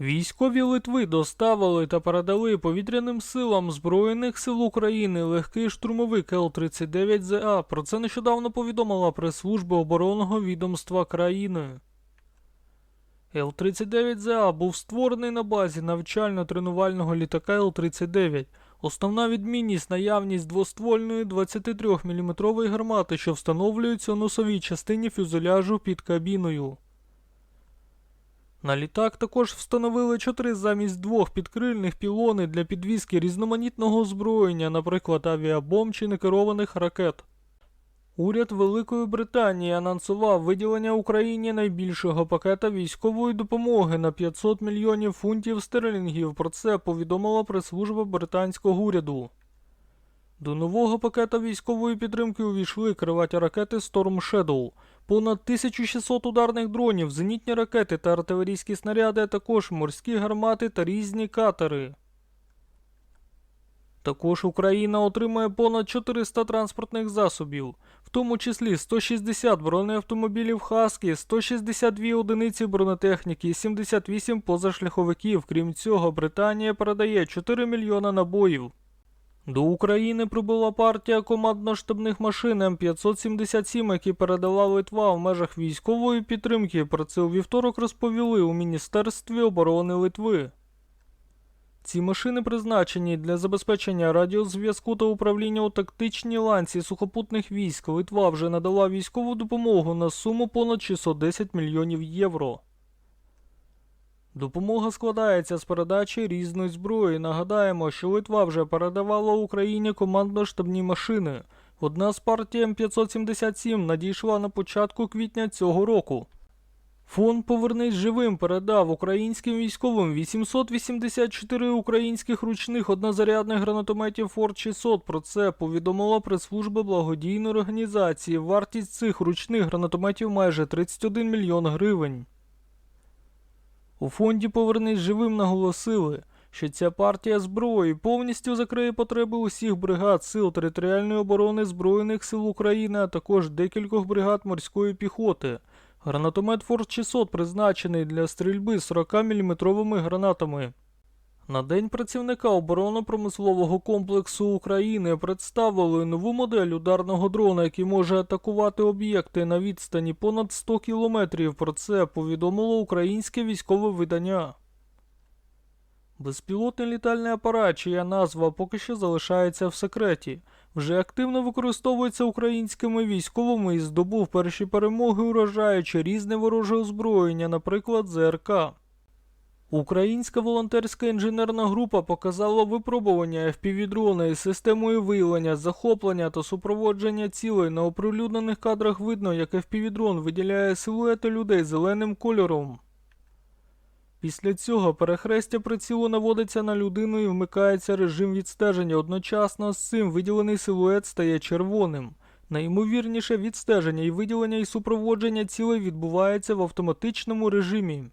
Військові Литви доставили та передали повітряним силам Збройних сил України легкий штурмовик Л-39ЗА. Про це нещодавно повідомила прес-служба оборонного відомства країни. Л-39ЗА був створений на базі навчально-тренувального літака Л-39. Основна відмінність наявність двоствольної 23 мм гармати, що встановлюється у носовій частині фюзеляжу під кабіною. На літак також встановили чотири замість двох підкрильних пілони для підвізки різноманітного озброєння, наприклад, авіабомб чи некерованих ракет. Уряд Великої Британії анонсував виділення Україні найбільшого пакета військової допомоги на 500 мільйонів фунтів стерлінгів. Про це повідомила прес-служба британського уряду. До нового пакета військової підтримки увійшли криваті ракети Storm Shadow, понад 1600 ударних дронів, зенітні ракети та артилерійські снаряди, а також морські гармати та різні катери. Також Україна отримає понад 400 транспортних засобів, в тому числі 160 бронеавтомобілів Хаскі, 162 одиниці бронетехніки 78 позашляховиків. Крім цього, Британія передає 4 мільйона набоїв. До України прибула партія командно-штабних машин М577, які передала Литва в межах військової підтримки. Про це у вівторок розповіли у Міністерстві оборони Литви. Ці машини призначені для забезпечення радіозв'язку та управління у тактичній ланці сухопутних військ. Литва вже надала військову допомогу на суму понад 610 мільйонів євро. Допомога складається з передачі різної зброї. Нагадаємо, що Литва вже передавала Україні командно-штабні машини. Одна з партій М577 надійшла на початку квітня цього року. Фонд Повернись живим передав українським військовим 884 українських ручних однозарядних гранатометів Форт 600. Про це повідомила прес-служба благодійної організації. Вартість цих ручних гранатометів майже 31 мільйон гривень. У фонді Повернись живим наголосили, що ця партія зброї повністю закриє потреби усіх бригад сил територіальної оборони Збройних сил України, а також декількох бригад морської піхоти. Гранатомет Форт 600 призначений для стрільби 40-мм гранатами. На День працівника оборонно-промислового комплексу України представили нову модель ударного дрона, який може атакувати об'єкти на відстані понад 100 кілометрів. Про це повідомило українське військове видання. Безпілотний літальний апарат, чия назва поки що залишається в секреті, вже активно використовується українськими військовими і здобув перші перемоги, уражаючи різне вороже озброєння, наприклад, ЗРК. Українська волонтерська інженерна група показала випробування FPV-дрона із системою виявлення, захоплення та супроводження цілей. На оприлюднених кадрах видно, як FPV-дрон виділяє силуети людей зеленим кольором. Після цього перехрестя прицілу наводиться на людину і вмикається режим відстеження. Одночасно з цим виділений силует стає червоним. Найімовірніше відстеження і виділення і супроводження цілей відбувається в автоматичному режимі.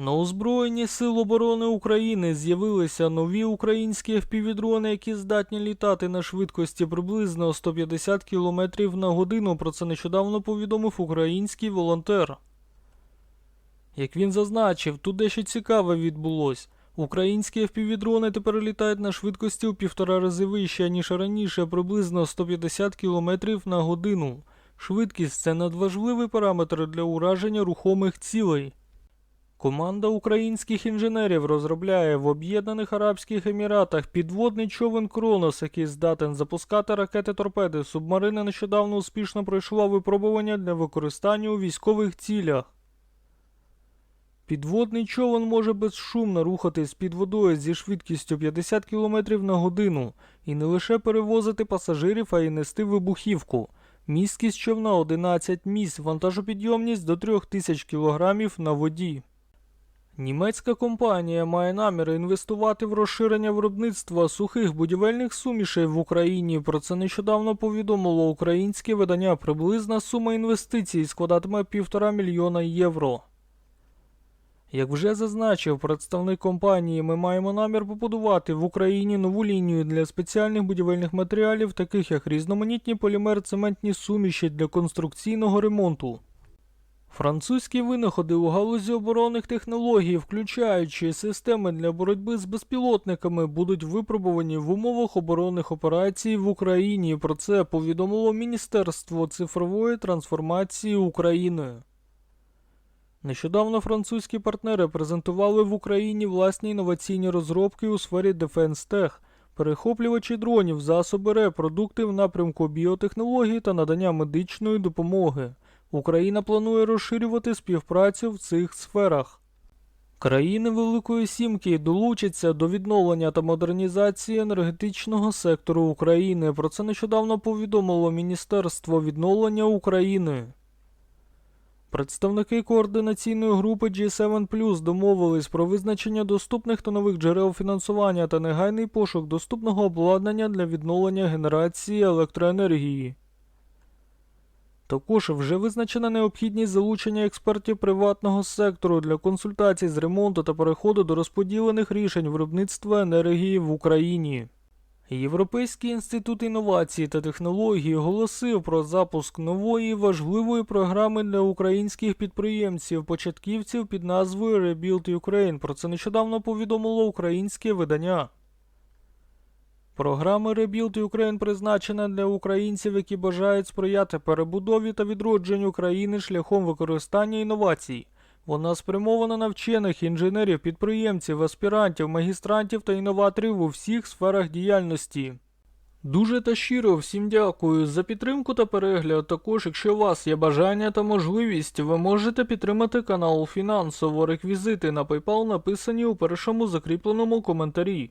На озброєнні Сил оборони України з'явилися нові українські FPV-дрони, які здатні літати на швидкості приблизно 150 км на годину. Про це нещодавно повідомив український волонтер. Як він зазначив, тут дещо цікаве відбулось. Українські FPV-дрони тепер літають на швидкості у півтора рази вище, ніж раніше, приблизно 150 км на годину. Швидкість це надважливий параметр для ураження рухомих цілей. Команда українських інженерів розробляє в Об'єднаних Арабських Еміратах підводний човен Кронос, який здатен запускати ракети торпеди. Субмарина нещодавно успішно пройшла випробування для використання у військових цілях. Підводний човен може безшумно рухатись під водою зі швидкістю 50 км на годину і не лише перевозити пасажирів, а й нести вибухівку. Місткість човна 11 місць, вантажопідйомність до 3000 кг на воді. Німецька компанія має наміри інвестувати в розширення виробництва сухих будівельних сумішей в Україні. Про це нещодавно повідомило українське видання. Приблизна сума інвестицій складатиме півтора мільйона євро. Як вже зазначив представник компанії, ми маємо намір побудувати в Україні нову лінію для спеціальних будівельних матеріалів, таких як різноманітні полімер-цементні суміші для конструкційного ремонту. Французькі винаходи у галузі оборонних технологій, включаючи системи для боротьби з безпілотниками, будуть випробувані в умовах оборонних операцій в Україні. Про це повідомило Міністерство цифрової трансформації України. Нещодавно французькі партнери презентували в Україні власні інноваційні розробки у сфері Defense Tech, перехоплювачі дронів, засоби РЕ, продукти в напрямку біотехнологій та надання медичної допомоги. Україна планує розширювати співпрацю в цих сферах. Країни Великої Сімки долучаться до відновлення та модернізації енергетичного сектору України. Про це нещодавно повідомило Міністерство відновлення України. Представники координаційної групи G7 домовились про визначення доступних та нових джерел фінансування та негайний пошук доступного обладнання для відновлення генерації електроенергії. Також вже визначена необхідність залучення експертів приватного сектору для консультацій з ремонту та переходу до розподілених рішень виробництва енергії в Україні. Європейський інститут інновацій та технологій оголосив про запуск нової важливої програми для українських підприємців, початківців під назвою Rebuild Ukraine. Про це нещодавно повідомило українське видання. Програма Rebuild Ukraine призначена для українців, які бажають сприяти перебудові та відродженню країни шляхом використання інновацій. Вона спрямована на вчених інженерів, підприємців, аспірантів, магістрантів та інноваторів у всіх сферах діяльності. Дуже та щиро всім дякую за підтримку та перегляд. Також, якщо у вас є бажання та можливість, ви можете підтримати канал фінансово. Реквізити на PayPal написані у першому закріпленому коментарі.